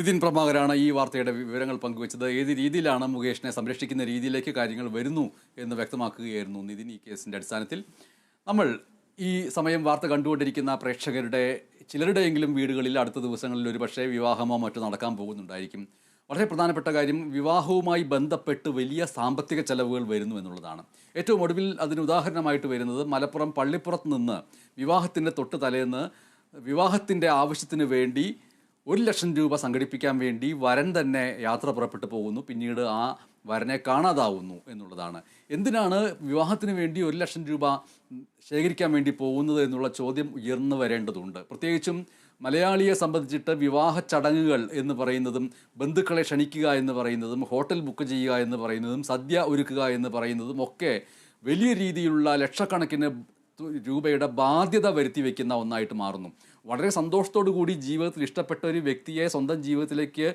നിതിൻ പ്രഭാകരാണ് ഈ വാർത്തയുടെ വിവരങ്ങൾ പങ്കുവച്ചത്. ഏത് രീതിയിലാണ് മുകേഷിനെ സംരക്ഷിക്കുന്ന രീതിയിലേക്ക് കാര്യങ്ങൾ വരുന്നു എന്ന് വ്യക്തമാക്കുകയായിരുന്നു നിതിൻ ഈ കേസിന്റെ അടിസ്ഥാനത്തിൽ. നമ്മൾ ഈ സമയം വാർത്ത കണ്ടുകൊണ്ടിരിക്കുന്ന പ്രേക്ഷകരുടെ ചിലരുടെയെങ്കിലും വീടുകളിൽ അടുത്ത ദിവസങ്ങളിൽ ഒരുപക്ഷേ വിവാഹമോ മറ്റോ നടക്കാൻ പോകുന്നുണ്ടായിരിക്കും. വളരെ പ്രധാനപ്പെട്ട കാര്യം വിവാഹവുമായി ബന്ധപ്പെട്ട് വലിയ സാമ്പത്തിക ചെലവുകൾ വരുന്നു എന്നുള്ളതാണ്. ഏറ്റവും ഒടുവിൽ അതിന് ഉദാഹരണമായിട്ട് വരുന്നത് മലപ്പുറം പള്ളിപ്പുറത്ത് നിന്ന് വിവാഹത്തിന്റെ തൊട്ട് തലേന്ന് വിവാഹത്തിന്റെ ആവശ്യത്തിന് വേണ്ടി ഒരു ലക്ഷം രൂപ സംഘടിപ്പിക്കാൻ വേണ്ടി വരൻ തന്നെ യാത്ര പുറപ്പെട്ടു പോകുന്നു. പിന്നീട് ആ വരനെ കാണാതാവുന്നു എന്നുള്ളതാണ്. എന്തിനാണ് വിവാഹത്തിന് വേണ്ടി ഒരു ലക്ഷം രൂപ ശേഖരിക്കാൻ വേണ്ടി പോകുന്നത് എന്നുള്ള ചോദ്യം ഉയർന്നു വരേണ്ടതുണ്ട്. പ്രത്യേകിച്ചും മലയാളിയെ സംബന്ധിച്ചിട്ട് വിവാഹ ചടങ്ങുകൾ എന്ന് പറയുന്നതും ബന്ധുക്കളെ ക്ഷണിക്കുക എന്ന് പറയുന്നതും ഹോട്ടൽ ബുക്ക് ചെയ്യുക എന്ന് പറയുന്നതും സദ്യ ഒരുക്കുക എന്ന് പറയുന്നതും ഒക്കെ വലിയ രീതിയിലുള്ള ലക്ഷക്കണക്കിന് രൂപയുടെ ബാധ്യത വരുത്തി വയ്ക്കുന്ന ഒന്നായിട്ട് മാറുന്നു. വളരെ സന്തോഷത്തോടു കൂടി ജീവിതത്തിൽ ഇഷ്ടപ്പെട്ട ഒരു വ്യക്തിയെ സ്വന്തം ജീവിതത്തിലേക്ക്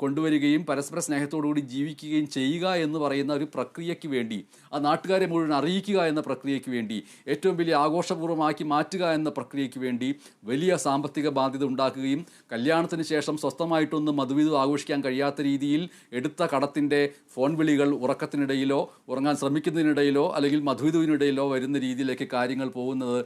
കൊണ്ടുവരികയും പരസ്പര സ്നേഹത്തോടു കൂടി ജീവിക്കുകയും ചെയ്യുക എന്ന് പറയുന്ന ഒരു പ്രക്രിയയ്ക്ക് വേണ്ടി ആ നാട്ടുകാരെ മുഴുവൻ അറിയിക്കുക എന്ന പ്രക്രിയയ്ക്ക് വേണ്ടി ഏറ്റവും വലിയ ആഘോഷപൂർവമാക്കി മാറ്റുക എന്ന പ്രക്രിയയ്ക്ക് വേണ്ടി വലിയ സാമ്പത്തിക ബാധ്യത ഉണ്ടാക്കുകയും കല്യാണത്തിന് ശേഷം സ്വസ്ഥമായിട്ടൊന്നും മധുവിധം ആഘോഷിക്കാൻ കഴിയാത്ത രീതിയിൽ എടുത്ത കടത്തിന്റെ ഫോൺ വിളികൾ ഉറക്കത്തിനിടയിലോ ഉറങ്ങാൻ ശ്രമിക്കുന്നതിനിടയിലോ അല്ലെങ്കിൽ മധുവിധുവിനിടയിലോ വരുന്ന രീതിയിലേക്ക് കാര്യങ്ങൾ പോകുന്നത്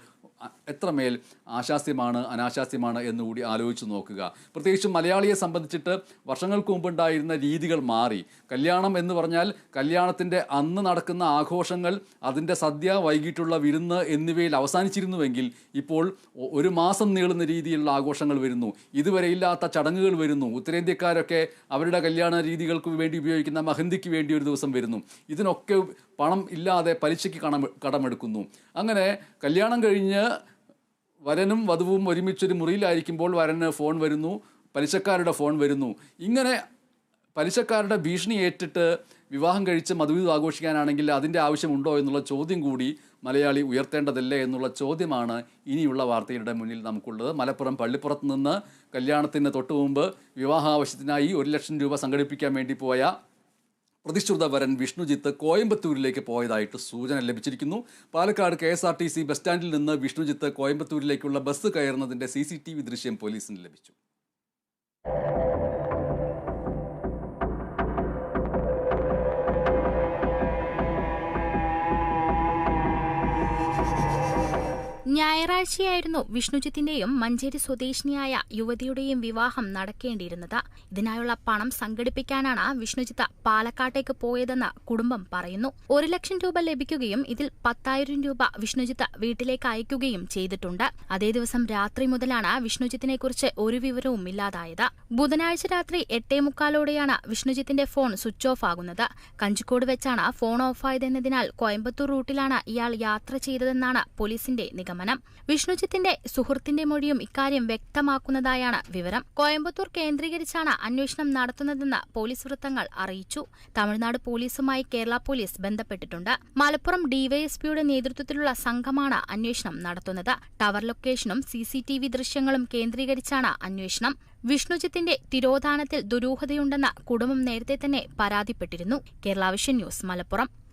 എത്രമേൽ ആശാസ്യമാണ് അനാശാസ്യമാണ് എന്നുകൂടി ആലോചിച്ച് നോക്കുക. പ്രത്യേകിച്ചും മലയാളിയെ സംബന്ധിച്ചിട്ട് വർഷങ്ങൾക്ക് മുമ്പുണ്ടായിരുന്ന രീതികൾ മാറി. കല്യാണം എന്ന് പറഞ്ഞാൽ കല്യാണത്തിന്റെ അന്ന് നടക്കുന്ന ആഘോഷങ്ങൾ അതിന്റെ സദ്യ വൈകിട്ടുള്ള വിരുന്ന് എന്നിവയിൽ അവസാനിച്ചിരുന്നുവെങ്കിൽ ഇപ്പോൾ ഒരു മാസം നീളുന്ന രീതിയിലുള്ള ആഘോഷങ്ങൾ വരുന്നു. ഇതുവരെ ഇല്ലാത്ത ചടങ്ങുകൾ വരുന്നു. ഉത്തരേന്ത്യക്കാരൊക്കെ അവരുടെ കല്യാണ രീതികൾക്ക് വേണ്ടി ഉപയോഗിക്കുന്ന മഹന്തിക്ക് വേണ്ടി ഒരു ദിവസം വരുന്നു. ഇതിനൊക്കെ പണം ഇല്ലാതെ പലിശയ്ക്ക് കടം കടമെടുക്കുന്നു. അങ്ങനെ കല്യാണം കഴിഞ്ഞ് വരനും വധുവും ഒരുമിച്ചൊരു മുറിയിലായിരിക്കുമ്പോൾ വരന് ഫോൺ വരുന്നു പലിശക്കാരുടെ ഫോൺ വരുന്നു. ഇങ്ങനെ പലിശക്കാരുടെ ഭീഷണി ഏറ്റിട്ട് വിവാഹം കഴിച്ച് മധുവിധം ആഘോഷിക്കാനാണെങ്കിൽ അതിന്റെ ആവശ്യമുണ്ടോ എന്നുള്ള ചോദ്യം കൂടി മലയാളി ഉയർത്തേണ്ടതല്ലേ എന്നുള്ള ചോദ്യമാണ് ഇനിയുള്ള വാർത്തയുടെ മുന്നിൽ നമുക്കുള്ളത്. മലപ്പുറം പള്ളിപ്പുറത്ത് നിന്ന് കല്യാണത്തിന് തൊട്ടു മുമ്പ് വിവാഹാവശ്യത്തിനായി ഒരു ലക്ഷം രൂപ സംഘടിപ്പിക്കാൻ വേണ്ടി പോയ പ്രതിശ്രുത വരൻ വിഷ്ണുജിത്ത് കോയമ്പത്തൂരിലേക്ക് പോയതായിട്ട് സൂചന ലഭിച്ചിരിക്കുന്നു. Palakkad K S R T C bus സ്റ്റാൻഡിൽ നിന്ന് വിഷ്ണുജിത്ത് കോയമ്പത്തൂരിലേക്കുള്ള ബസ് കയറുന്നതിന്റെ സി സി ടി വി ദൃശ്യം പോലീസിന് ലഭിച്ചു. ഞായറാഴ്ചയായിരുന്നു വിഷ്ണുജിത്തിന്റെയും മഞ്ചേരി സ്വദേശിനിയായ യുവതിയുടെയും വിവാഹം നടക്കേണ്ടിയിരുന്നത്. ഇതിനായുള്ള പണം സംഘടിപ്പിക്കാനാണ് വിഷ്ണുജിത്ത് പാലക്കാട്ടേക്ക് പോയതെന്ന് കുടുംബം പറയുന്നു. ഒരു ലക്ഷം രൂപ ലഭിക്കുകയും ഇതിൽ പത്തായിരം രൂപ വിഷ്ണുജിത്ത് വീട്ടിലേക്ക് അയക്കുകയും ചെയ്തിട്ടുണ്ട്. അതേ ദിവസം രാത്രി മുതലാണ് വിഷ്ണുജിത്തിനെ കുറിച്ച് ഒരു വിവരവും ഇല്ലാതായത്. ബുധനാഴ്ച രാത്രി എട്ടേ മുക്കാലോടെയാണ് വിഷ്ണുജിത്തിന്റെ ഫോൺ സ്വിച്ച് ഓഫ് ആകുന്നത്. കഞ്ചിക്കോട് വെച്ചാണ് ഫോൺ ഓഫായതെന്നതിനാൽ കോയമ്പത്തൂർ റൂട്ടിലാണ് ഇയാൾ യാത്ര ചെയ്തതെന്നാണ് പോലീസിന്റെ നിഗമനം. വിഷ്ണുജിത്തിന്റെ സുഹൃത്തിന്റെ മൊഴിയും ഇക്കാര്യം വ്യക്തമാക്കുന്നതായാണ് വിവരം. കോയമ്പത്തൂർ കേന്ദ്രീകരിച്ചാണ് അന്വേഷണം നടത്തുന്നതെന്ന് പോലീസ് വൃത്തങ്ങൾ അറിയിച്ചു. തമിഴ്നാട് പോലീസുമായി കേരള പോലീസ് ബന്ധപ്പെട്ടിട്ടുണ്ട്. മലപ്പുറം ഡിവൈഎസ്പിയുടെ നേതൃത്വത്തിലുള്ള സംഘമാണ് അന്വേഷണം നടത്തുന്നത്. ടവർ ലൊക്കേഷനും സി സി ടി വി ദൃശ്യങ്ങളും കേന്ദ്രീകരിച്ചാണ് അന്വേഷണം. വിഷ്ണുജിത്തിന്റെ തിരോധാനത്തിൽ ദുരൂഹതയുണ്ടെന്ന് കുടുംബം നേരത്തെ തന്നെ പരാതിപ്പെട്ടിരുന്നു. കേരളാവിഷൻ ന്യൂസ് മലപ്പുറം.